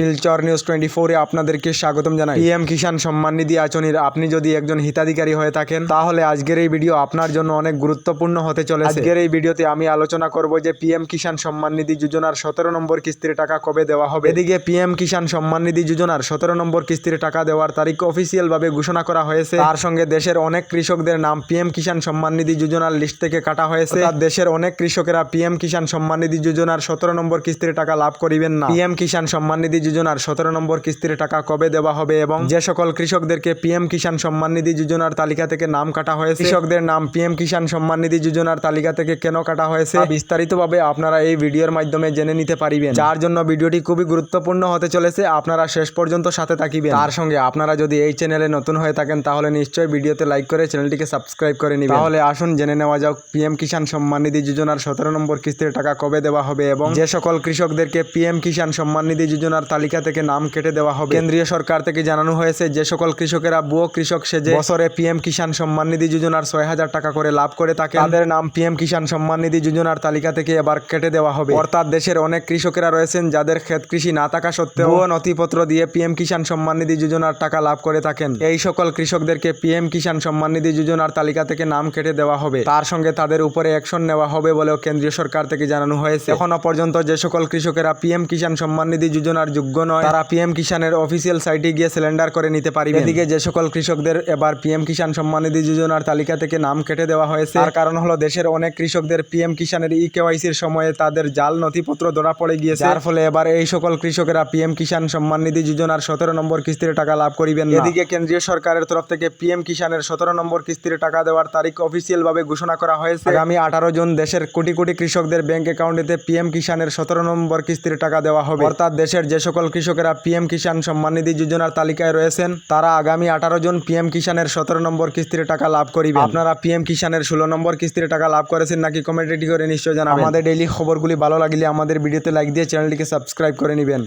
Silchar news twenty ফোরে আপনাদেরকে স্বাগতম জানাই। পিএম কিষাণ সম্মান নিধি আচনির আপনি যদি একজন হিতাধিকারী হয়ে থাকেন, তাহলে আজকের এই ভিডিও আপনার জন্য অনেক গুরুত্বপূর্ণ হতে চলেছে। আজকের এই ভিডিওতে আমি আলোচনা করব যে পিএম কিষাণ সম্মান নিধি যোজনার সতেরো নম্বর কিস্তির টাকা কবে দেওয়া হবে। এদিকে পিএম কিষাণ সম্মান নিধি যোজনার সতেরো নম্বর কিস্তির টাকা দেওয়ার তারিখ অফিসিয়াল ভাবে ঘোষণা করা হয়েছে। তার সঙ্গে দেশের অনেক কৃষকদের নাম পিএম কিষাণ সম্মান নিধি যোজনার লিস্ট থেকে কাটা হয়েছে। দেশের অনেক কৃষকেরা পিএম কিষাণ সম্মান নিধি যোজনার সতেরো নম্বর কিস্তির টাকা লাভ করিবেন না। পিএম কিষাণ সম্মান নিধি যোজনার সতেরো নম্বর কিস্তির টাকা কবে দেওয়া হবে এবং যে সকল কৃষকদেরকে পিএম কিষাণ সম্মান নিধি যোজনার তালিকা থেকে নাম কাটা হয়েছে? কৃষকদের নাম পিএম কিষাণ সম্মান নিধি যোজনার তালিকা থেকে কেন কাটা হয়েছে? বিস্তারিতভাবে আপনারা এই ভিডিওর মাধ্যমে জেনে নিতে পারিবেন। যার জন্য ভিডিওটি খুবই গুরুত্বপূর্ণ হতে চলেছে, আপনারা শেষ পর্যন্ত সাথে থাকিবেন। তার সঙ্গে আপনারা যদি এই চ্যানেলে নতুন হয়ে থাকেন, তাহলে নিশ্চয়ই ভিডিওতে লাইক করে চ্যানেলটিকে সাবস্ক্রাইব করে নিবেন। তাহলে আসুন, জেনে নেওয়া যাক, পিএম কিষাণ সম্মান নিধি যোজনার সতেরো নম্বর কিস্তির টাকা কবে দেওয়া হবে এবং যে সকল কৃষকদেরকে পিএম কিষাণ সম্মান নিধি যোজনার তালিকা থেকে নাম কেটে দেওয়া হবে। কেন্দ্রীয় সরকার থেকে জানানো হয়েছে, যে সকল কৃষকেরা বুয়ো কৃষক সেজে বছরে পিএম কিষাণ সম্মান নিধি যোজনার ছয় হাজার টাকা করে লাভ করে থাকে। তাদের নাম পিএম কিষাণ সম্মান নিধি যোজনার তালিকা থেকে এবার কেটে দেওয়া হবে। অর্থাৎ দেশের অনেক কৃষকেরা রয়েছেন যাদের ক্ষেত কৃষি না থাকা সত্ত্বেও নথিপত্র দিয়ে পিএম কিষাণ সম্মান নিধি যোজনার টাকা লাভ করে থাকেন। এই সকল কৃষকদেরকে পিএম কিষাণ সম্মান নিধি যোজনার তালিকা থেকে নাম কেটে দেওয়া হবে। তার সঙ্গে তাদের উপরে অ্যাকশন নেওয়া হবে বলেও কেন্দ্রীয় সরকার থেকে জানানো হয়েছে। এখনও পর্যন্ত যে সকল কৃষকেরা পিএম কিষাণ সম্মান নিধি যোজনার যোগ্য নয়। তারা পিএম কিষাণের অফিসিয়াল সাইটে গিয়ে সিলিন্ডার করে নিতে পারবে এদিকে যে সকল কৃষকদের এবার পিএম কিষাণ সম্মান নিধি যোজনার তালিকা থেকে নাম কেটে দেওয়া হয়েছে। তার কারণ হলো দেশের অনেক কৃষকদের পিএম কিষানের ই কেওয়াইসির সময়ে তাদের জাল নথিপত্র ধরা পড়ে গিয়েছে। যার ফলে এবার এই সকল কৃষকেরা পিএম কিষাণ সম্মান নিধি যোজনার সতেরো নম্বর কিস্তির টাকা লাভ করিবেন এদিকে কেন্দ্রীয় সরকারের তরফ থেকে পিএম কিষাণের সতেরো নম্বর কিস্তির টাকা দেওয়ার তারিখ অফিসিয়াল ভাবে ঘোষণা করা হয়েছে। আগামী আঠারো জুন দেশের কোটি কোটি কৃষকদের ব্যাংক অ্যাকাউন্টে পিএম কিষাণের সতেরো নম্বর কিস্তির টাকা দেওয়া হবে। অর্থাৎ দেশের যে সকল কৃষকেরা পিএম কিষাণ সম্মান নিধি যোজনার তালিকায় রয়েছেন। তারা আগামী আঠারো জন পিএম কিষাণের সতেরো নম্বর কিস্তির টাকা লাভ করিবে আপনারা পিএম কিষাণের ষোলো নম্বর কিস্তির টাকা লাভ করেছেন নাকি কমেন্ট করে নিশ্চয় জানাবেন। আমাদের ডেইলি খবরগুলি ভালো লাগলে আমাদের ভিডিওতে লাইক দিয়ে চ্যানেলটিকে সাবস্ক্রাইব করে নেবেন।